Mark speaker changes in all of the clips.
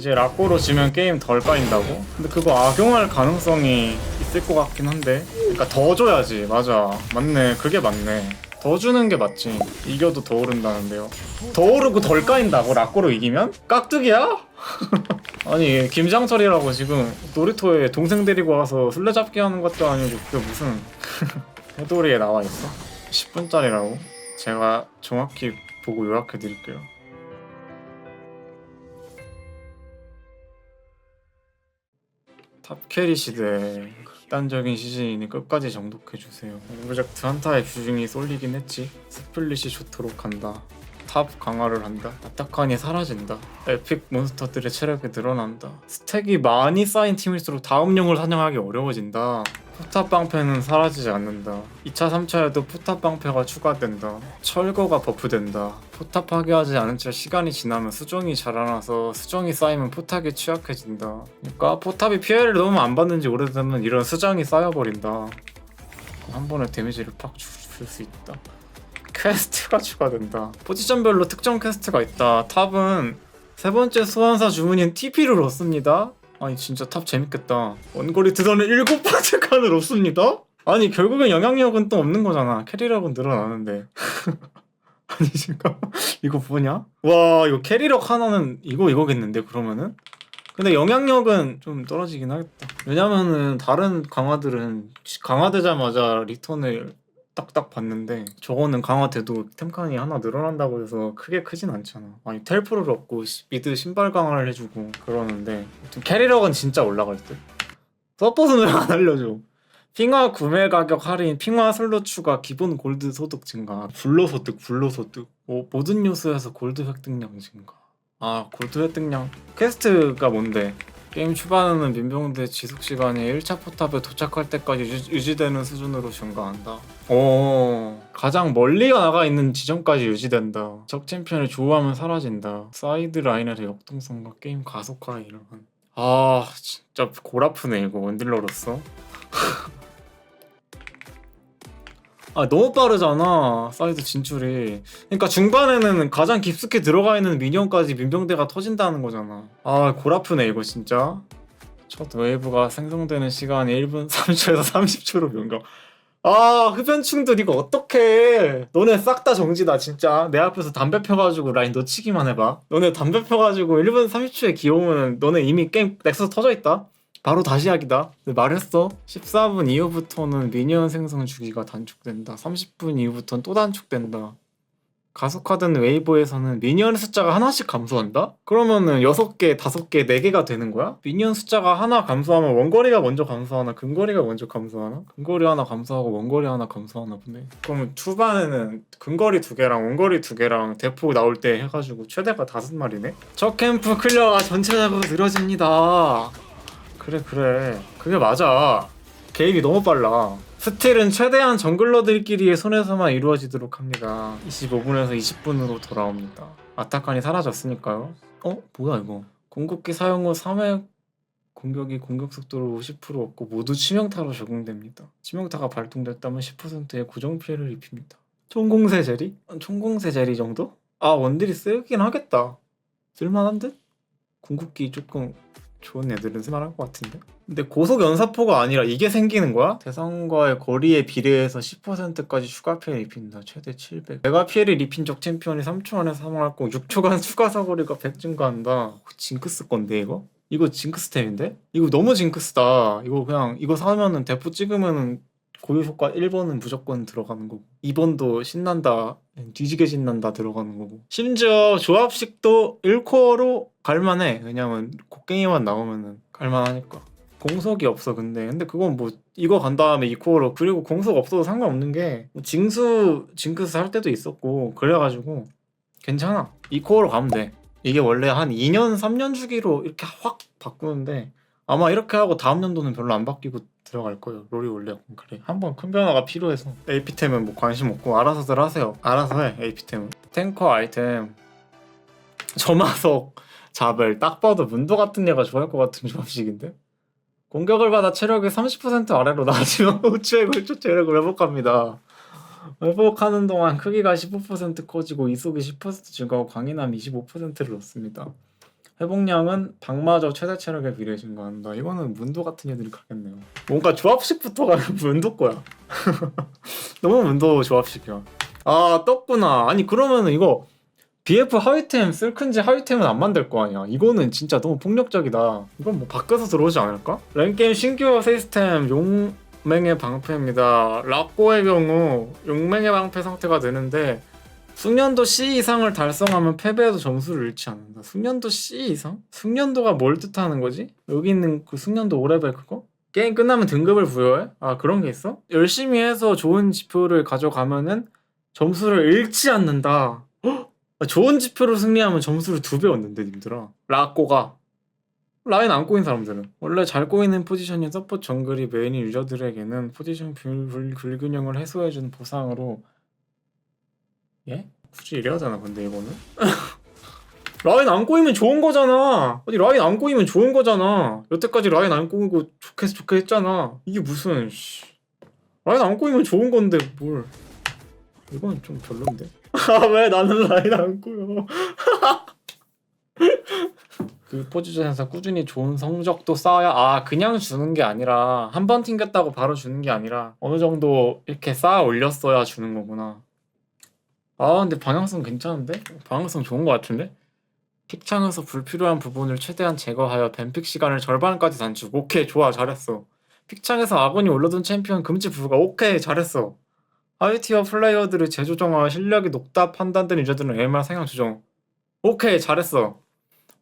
Speaker 1: 이제 라꼬로 지면 게임 덜 까인다고? 근데 그거 악용할 가능성이 있을 것 같긴 한데. 그러니까 더 줘야지. 맞아. 맞네. 그게 맞네. 더 주는 게 맞지. 이겨도 더 오른다는데요. 더 오르고 덜 까인다고? 라꼬로 이기면? 깍두기야? 아니 김장철이라고 지금 놀이터에 동생 데리고 와서 술래잡기 하는 것도 아니고 그게 무슨 해돌이에 나와 있어? 10분짜리라고? 제가 정확히 보고 요약해 드릴게요 탑캐리 시대. 극단적인 시즌이니 끝까지 정독해주세요. 오브젝트 한타의 비중이 쏠리긴 했지. 스플릿이 좋도록 한다. 탑 강화를 한다. 아타칸이 사라진다. 에픽 몬스터들의 체력이 늘어난다. 스택이 많이 쌓인 팀일수록 다음 용을 사냥하기 어려워진다 포탑 방패는 사라지지 않는다. 2차 3차에도 포탑 방패가 추가된다. 철거가 버프된다. 포탑 파괴하지 않은 채 시간이 지나면 수정이 자라나서 수정이 쌓이면 포탑이 취약해진다. 그러니까 포탑이 피해를 너무 안 받는지 오래되면 이런 수정이 쌓여버린다. 한 번에 데미지를 팍 줄 수 있다. 퀘스트가 추가된다. 포지션별로 특정 퀘스트가 있다. 탑은 세 번째 소환사 주문인 TP를 얻습니다 아니 진짜 탑 재밌겠다. 원거리 드선을 일곱 번째 칸을 얻습니다? 아니 결국엔 영향력은 또 없는 거잖아. 캐리력은 늘어나는데. 아니 잠깐 이거 뭐냐? 와 이거 캐리력 하나는 이거 이거겠는데 그러면은? 근데 영향력은 좀 떨어지긴 하겠다. 왜냐면은 다른 강화들은 강화되자마자 리턴을 딱딱 봤는데 저거는 강화돼도 템칸이 하나 늘어난다고 해서 크게 크진 않잖아 아니 텔프를 얻고 시- 미드 신발 강화를 해주고 그러는데 좀 캐리력은 진짜 올라갈 듯 서폿은 왜 안 알려줘 핑화 구매 가격 할인, 핑화 슬롯 추가, 기본 골드 소득 증가, 불로 소득, 불로 소득, 오, 모든 요소에서 골드 획득량 증가. 아, 골드 획득량. 퀘스트가 뭔데? 게임 초반에는 민병대 지속 시간이 1차 포탑에 도착할 때까지 유지, 유지되는 수준으로 증가한다. 오, 가장 멀리가 나가 있는 지점까지 유지된다. 적 챔피언을 조우하면 사라진다. 사이드 라인에서 역동성과 게임 가속화 이런. 아, 진짜 골 아프네 이거 원딜러로서. 아 너무 빠르잖아. 사이드 진출이. 그러니까 중반에는 가장 깊숙이 들어가 있는 미니언까지 민병대가 터진다는 거잖아. 아 골 아프네 이거 진짜. 첫 웨이브가 생성되는 시간이 1분 30초에서 30초로 변경. 아 흡연충들 이거 어떡해. 너네 싹 다 정지다 진짜. 내 앞에서 담배 펴가지고 라인 놓치기만 해봐. 너네 담배 펴가지고 1분 30초에 기어오면 너네 이미 게임 넥서스 터져있다 바로 다시 하기다. 네, 말했어. 14분 이후부터는 미니언 생성 주기가 단축된다. 30분 이후부터는 또 단축된다. 가속화된 웨이브에서는 미니언 숫자가 하나씩 감소한다? 그러면은 6개, 5개, 4개가 되는 거야? 미니언 숫자가 하나 감소하면 원거리가 먼저 감소하나 근거리가 먼저 감소하나? 근거리 하나 감소하고 원거리 하나 감소하나 보네. 그러면 초반에는 근거리 2개랑 원거리 2개랑 대포 나올 때 해가지고 최대가 5마리네? 저 캠프 클리어가 전체적으로 느려집니다. 그래 그래. 그게 맞아. 개입이 너무 빨라. 스틸은 최대한 정글러들끼리의 손에서만 이루어지도록 합니다. 25분에서 20분으로 돌아옵니다. 아타칸이 사라졌으니까요. 어? 뭐야 이거? 공격기 사용 후 3회 공격이 공격 속도를 50% 얻고 모두 치명타로 적용됩니다. 치명타가 발동됐다면 10%의 고정 피해를 입힙니다. 총공세 제리? 총공세 제리 정도? 아 원딜이 쓰긴 하겠다. 쓸만한 듯? 궁극기 조금 좋은 애들은 쓸만할 것 같은데? 근데 고속 연사포가 아니라 이게 생기는 거야? 대상과의 거리에 비례해서 10%까지 추가 피해를 입힌다. 최대 700. 내가 피해를 입힌 적 챔피언이 3초 안에 사망할 거 6초간 추가 사거리가 100 증가한다. 징크스 건데 이거? 이거 징크스템인데? 이거 너무 징크스다. 이거 그냥 이거 사면은 대포 찍으면은 고유 효과 1번은 무조건 들어가는 거고 2번도 신난다 뒤지게 신난다 들어가는 거고 심지어 조합식도 1코어로 갈만해 왜냐면 곡괭이만 나오면은 갈만하니까 공속이 없어 근데 근데 그건 뭐 이거 간 다음에 2코어로 그리고 공속 없어도 상관없는 게뭐 징수 징크스 할 때도 있었고 그래가지고 괜찮아 2코어로 가면 돼 이게 원래 한 2년 3년 주기로 이렇게 확 바꾸는데 아마 이렇게 하고 다음 연도는 별로 안 바뀌고 들어갈 거예요. 롤이 원래 그래. 한번 큰 변화가 필요해서 AP템은 뭐 관심 없고 알아서들 하세요. 알아서 해 AP템은. 탱커 아이템 점화석 자벨 딱 봐도 문도 같은 애가 좋아할 것 같은 조합식인데 공격을 받아 체력이 30% 아래로 낮으면 우주의 골조 체력을 회복합니다. 회복하는 동안 크기가 15% 커지고 이속이 10% 증가하고 강인함 25%를 얻습니다. 회복량은 방마저 최대 체력에 비례 증가한다. 이거는 문도 같은 애들이 가겠네요. 뭔가 조합식부터가 문도 거야. 너무 문도 조합식이야. 아 떴구나. 아니 그러면은 이거 BF 하위템 쓸큰지 하위템은 안 만들 거 아니야. 이거는 진짜 너무 폭력적이다. 이건 뭐 바꿔서 들어오지 않을까? 랭게임 신규 시스템 용맹의 방패입니다. 라꼬의 경우 용맹의 방패 상태가 되는데 숙련도 C 이상을 달성하면 패배해도 점수를 잃지 않는다. 숙련도 C 이상? 숙련도가 뭘 뜻하는 거지? 여기 있는 그 숙련도 5레벨 그거? 게임 끝나면 등급을 부여해? 아 그런 게 있어? 열심히 해서 좋은 지표를 가져가면은 점수를 잃지 않는다. 헉! 아, 좋은 지표로 승리하면 점수를 두 배 얻는데 님들아. 라꼬가 라인 안 꼬인 사람들은 원래 잘 꼬이는 포지션인 서포트 정글이 메인인 유저들에게는 포지션 불, 불, 불균형을 해소해주는 보상으로 예? 굳이 이래야 되나 근데 이거는? 라인 안 꼬이면 좋은 거잖아 아니 라인 안 꼬이면 좋은 거잖아 여태까지 라인 안 꼬이고 좋겠어 좋게 했잖아 이게 무슨 씨. 라인 안 꼬이면 좋은 건데 뭘 이건 좀 별론데 아 왜 나는 라인 안 꼬여? 그 포지션에서 꾸준히 좋은 성적도 쌓아야 아 그냥 주는 게 아니라 한 번 튕겼다고 바로 주는 게 아니라 어느 정도 이렇게 쌓아 올렸어야 주는 거구나. 아 근데 방향성 괜찮은데? 방향성 좋은 것 같은데? 픽창에서 불필요한 부분을 최대한 제거하여 뱀픽 시간을 절반까지 단축. 오케이 좋아 잘했어. 픽창에서 아군이 올려둔 챔피언 금지 부가 오케이 잘했어 하이티어 플레이어들을 재조정하여 실력이 높다 판단된 유저들은 MR 상향 조정 오케이 잘했어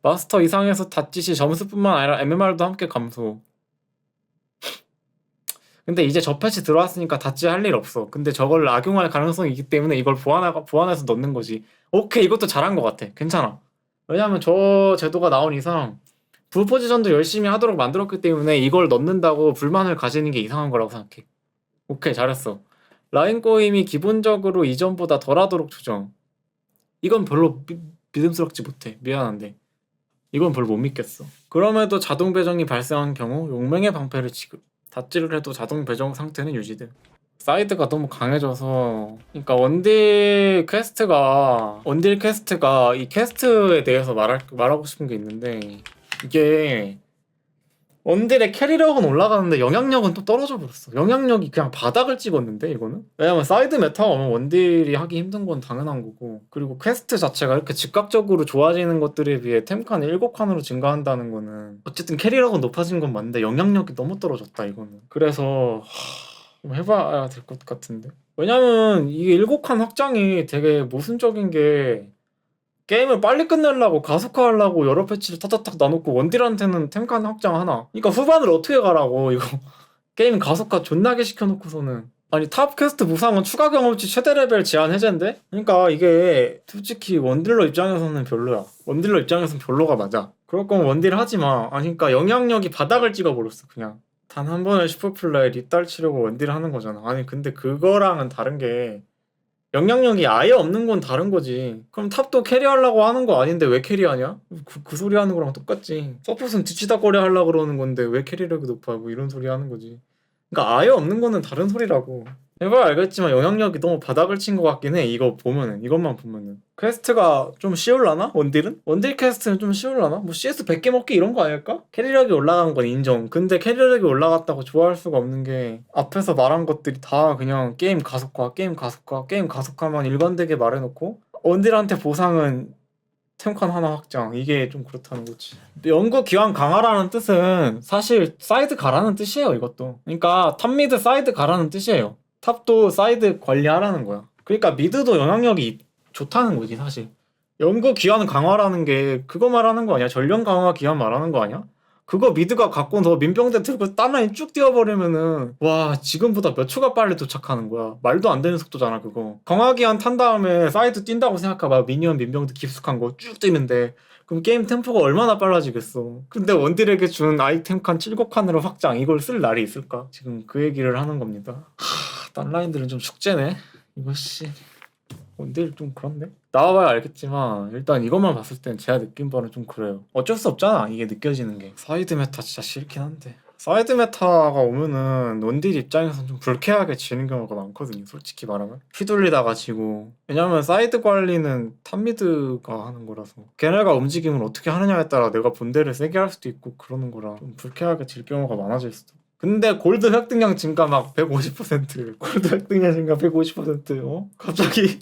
Speaker 1: 마스터 이상에서 닷짓이 점수뿐만 아니라 MMR도 함께 감소 근데 이제 저 패치 들어왔으니까 닷지 할일 없어. 근데 저걸 악용할 가능성이 있기 때문에 이걸 보완하, 보완해서 넣는 거지. 오케이, 이것도 잘한 것 같아. 괜찮아. 왜냐면 저 제도가 나온 이상 부 포지션도 열심히 하도록 만들었기 때문에 이걸 넣는다고 불만을 가지는 게 이상한 거라고 생각해. 오케이, 잘했어. 라인 꼬임이 기본적으로 이전보다 덜하도록 조정. 이건 별로 미- 믿음스럽지 못해. 미안한데. 이건 별로 못 믿겠어. 그럼에도 자동 배정이 발생한 경우 용맹의 방패를 지급. 닷질을 해도 자동 배정 상태는 유지돼. 사이드가 너무 강해져서 그러니까 원딜 퀘스트가 원딜 퀘스트가 이 퀘스트에 대해서 말할 말하고 싶은 게 있는데 이게 원딜의 캐리력은 올라가는데 영향력은 또 떨어져 버렸어. 영향력이 그냥 바닥을 찍었는데 이거는? 왜냐면 사이드 메타가 오면 원딜이 하기 힘든 건 당연한 거고. 그리고 퀘스트 자체가 이렇게 즉각적으로 좋아지는 것들에 비해 템칸이 7칸으로 증가한다는 거는 어쨌든 캐리력은 높아진 건 맞는데 영향력이 너무 떨어졌다 이거는. 그래서 하, 좀 해봐야 될 것 같은데. 왜냐면 이게 7칸 확장이 되게 모순적인 게 게임을 빨리 끝내려고 가속화하려고 여러 패치를 타타탁 나놓고 원딜한테는 템칸 확장 하나. 그러니까 후반을 어떻게 가라고 이거. 게임 가속화 존나게 시켜놓고서는. 아니 탑 퀘스트 무상은 추가 경험치 최대 레벨 제한 해제인데? 그러니까 이게 솔직히 원딜러 입장에서는 별로야. 원딜러 입장에서는 별로가 맞아. 그럴 거면 원딜 하지 마. 아니 그러니까 영향력이 바닥을 찍어버렸어 그냥. 단 한 번의 슈퍼플라이 리딸 치려고 원딜 하는 거잖아. 아니 근데 그거랑은 다른 게 영향력이 아예 없는 건 다른 거지. 그럼 탑도 캐리하려고 하는 거 아닌데 왜 캐리하냐? 그, 그 소리 하는 거랑 똑같지. 서폿은 뒤치다거리 하려고 그러는 건데 왜 캐리력이 높아? 뭐 이런 소리 하는 거지. 그러니까 아예 없는 거는 다른 소리라고. 해봐야 알겠지만 영향력이 너무 바닥을 친 것 같긴 해. 이거 보면은 이것만 보면은 퀘스트가 좀 쉬울라나? 원딜은? 원딜 퀘스트는 좀 쉬울라나? 뭐 CS 100개 먹기 이런 거 아닐까? 캐리력이 올라간 건 인정. 근데 캐리력이 올라갔다고 좋아할 수가 없는 게 앞에서 말한 것들이 다 그냥 게임 가속화, 게임 가속화, 게임 가속화만 일관되게 말해놓고 원딜한테 보상은 템칸 하나 확장 이게 좀 그렇다는 거지 연구 기왕 강화라는 뜻은 사실 사이드 가라는 뜻이에요 이것도 그러니까 탑 미드 사이드 가라는 뜻이에요 탑도 사이드 관리하라는 거야. 그러니까 미드도 영향력이 좋다는 거지 사실. 연구 기한 강화라는 게 그거 말하는 거 아니야? 전령 강화 기한 말하는 거 아니야? 그거 미드가 갖고 너 민병대 들고 딴 라인 쭉 뛰어버리면은 와 지금보다 몇 초가 빨리 도착하는 거야. 말도 안 되는 속도잖아 그거. 강화기 한 탄 다음에 사이드 뛴다고 생각해봐. 미니언 민병대 깊숙한 거 쭉 뛰는데. 그럼 게임 템포가 얼마나 빨라지겠어. 근데 원딜에게 준 아이템 칸 7곡 칸으로 확장 이걸 쓸 날이 있을까? 지금 그 얘기를 하는 겁니다. 하 딴 라인들은 좀 이거 씨. 원딜 좀 그렇네 나와봐야 알겠지만 일단 이것만 봤을 땐 제가 느낀 바는 좀 그래요. 어쩔 수 없잖아 이게 느껴지는 게. 사이드 메타 진짜 싫긴 한데. 사이드 메타가 오면은 논딜 입장에서는 좀 불쾌하게 지는 경우가 많거든요. 솔직히 말하면. 휘둘리다가 지고. 왜냐면 사이드 관리는 탑미드가 하는 거라서. 걔네가 움직임을 어떻게 하느냐에 따라 내가 본대를 세게 할 수도 있고 그러는 거라 좀 불쾌하게 질 경우가 많아질 수도. 근데 골드 획득량 증가 막 150% 골드 획득량 증가 150% 어? 갑자기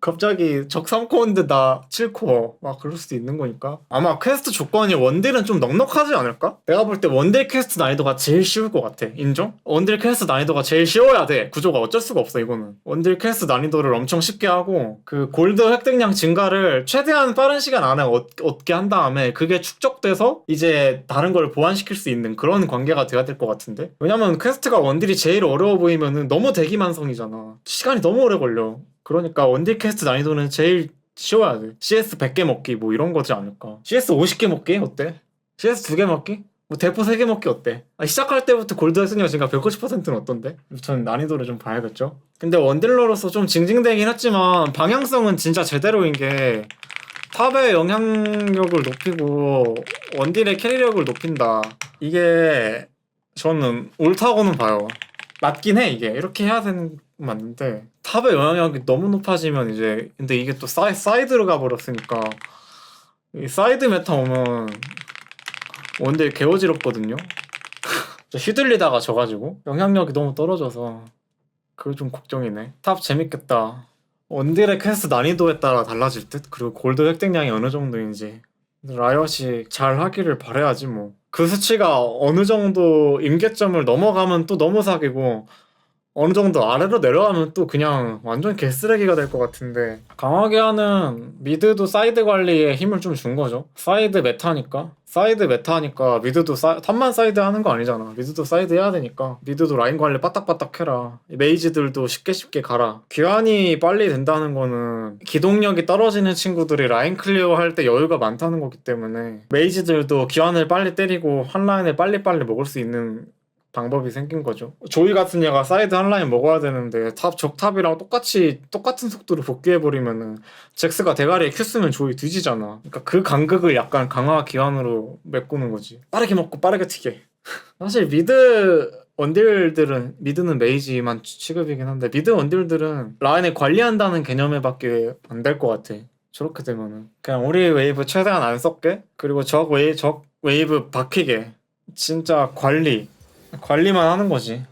Speaker 1: 갑자기 적 3코어인데 나 7코어. 막 그럴 수도 있는 거니까. 아마 퀘스트 조건이 원딜은 좀 넉넉하지 않을까? 내가 볼 때 원딜 퀘스트 난이도가 제일 쉬울 것 같아. 인정? 원딜 퀘스트 난이도가 제일 쉬워야 돼. 구조가 어쩔 수가 없어 이거는. 원딜 퀘스트 난이도를 엄청 쉽게 하고 그 골드 획득량 증가를 최대한 빠른 시간 안에 얻, 얻게 한 다음에 그게 축적돼서 이제 다른 걸 보완시킬 수 있는 그런 관계가 돼야 될 것 같은데? 왜냐면 퀘스트가 원딜이 제일 어려워 보이면은 너무 대기만성이잖아. 시간이 너무 오래 걸려 그러니까 원딜 퀘스트 난이도는 제일 쉬워야 돼. CS 100개 먹기 뭐 이런 거지 않을까. CS 50개 먹기 어때? CS 2개 먹기? 뭐 대포 3개 먹기 어때? 아, 시작할 때부터 골드 획득량 증가 150%는 어떤데? 전 난이도를 좀 봐야겠죠. 근데 원딜러로서 좀 징징대긴 했지만 방향성은 진짜 제대로인 게 탑의 영향력을 높이고 원딜의 캐리력을 높인다. 이게 저는 옳다고는 봐요. 맞긴 해 이게 이렇게 해야 되는 건 맞는데 탑의 영향력이 너무 높아지면 이제 근데 이게 또 사이, 사이드로 가버렸으니까 이 사이드 메타 오면 원딜 개어지럽거든요? 저 휘둘리다가 져가지고 영향력이 너무 떨어져서 그게 좀 걱정이네. 탑 재밌겠다. 원딜의 퀘스트 난이도에 따라 달라질 듯? 그리고 골드 획득량이 어느 정도인지. 라이엇이 잘 하기를 바라야지 뭐. 그 수치가 어느 정도 임계점을 넘어가면 또 너무 사기고 어느 정도 아래로 내려가면 또 그냥 완전 개쓰레기가 될 것 같은데 강하게 하는 미드도 사이드 관리에 힘을 좀 준 거죠. 사이드 메타니까 사이드 메타니까 미드도 사, 탑만 사이드 하는 거 아니잖아. 미드도 사이드 해야 되니까 미드도 라인 관리 빠딱빠딱 해라. 메이지들도 쉽게 쉽게 가라. 귀환이 빨리 된다는 거는 기동력이 떨어지는 친구들이 라인 클리어 할 때 여유가 많다는 거기 때문에 메이지들도 귀환을 빨리 때리고 한 라인을 빨리빨리 먹을 수 있는 방법이 생긴 거죠. 조이 같은 애가 사이드 한 라인 먹어야 되는데 탑 적탑이랑 똑같이 똑같은 속도로 복귀해 버리면은 잭스가 대가리에 큐 쓰면 조이 뒤지잖아. 그러니까 그 간극을 약간 강화 기환으로 메꾸는 거지. 빠르게 먹고 빠르게 튀게. 사실 미드 원딜들은 미드는 메이지만 취급이긴 한데 미드 원딜들은 라인을 관리한다는 개념에밖에 안 될 것 같아. 저렇게 되면은 그냥 우리 웨이브 최대한 안 썩게 그리고 적 웨이 적 웨이브 박히게 진짜 관리 관리만 하는 거지.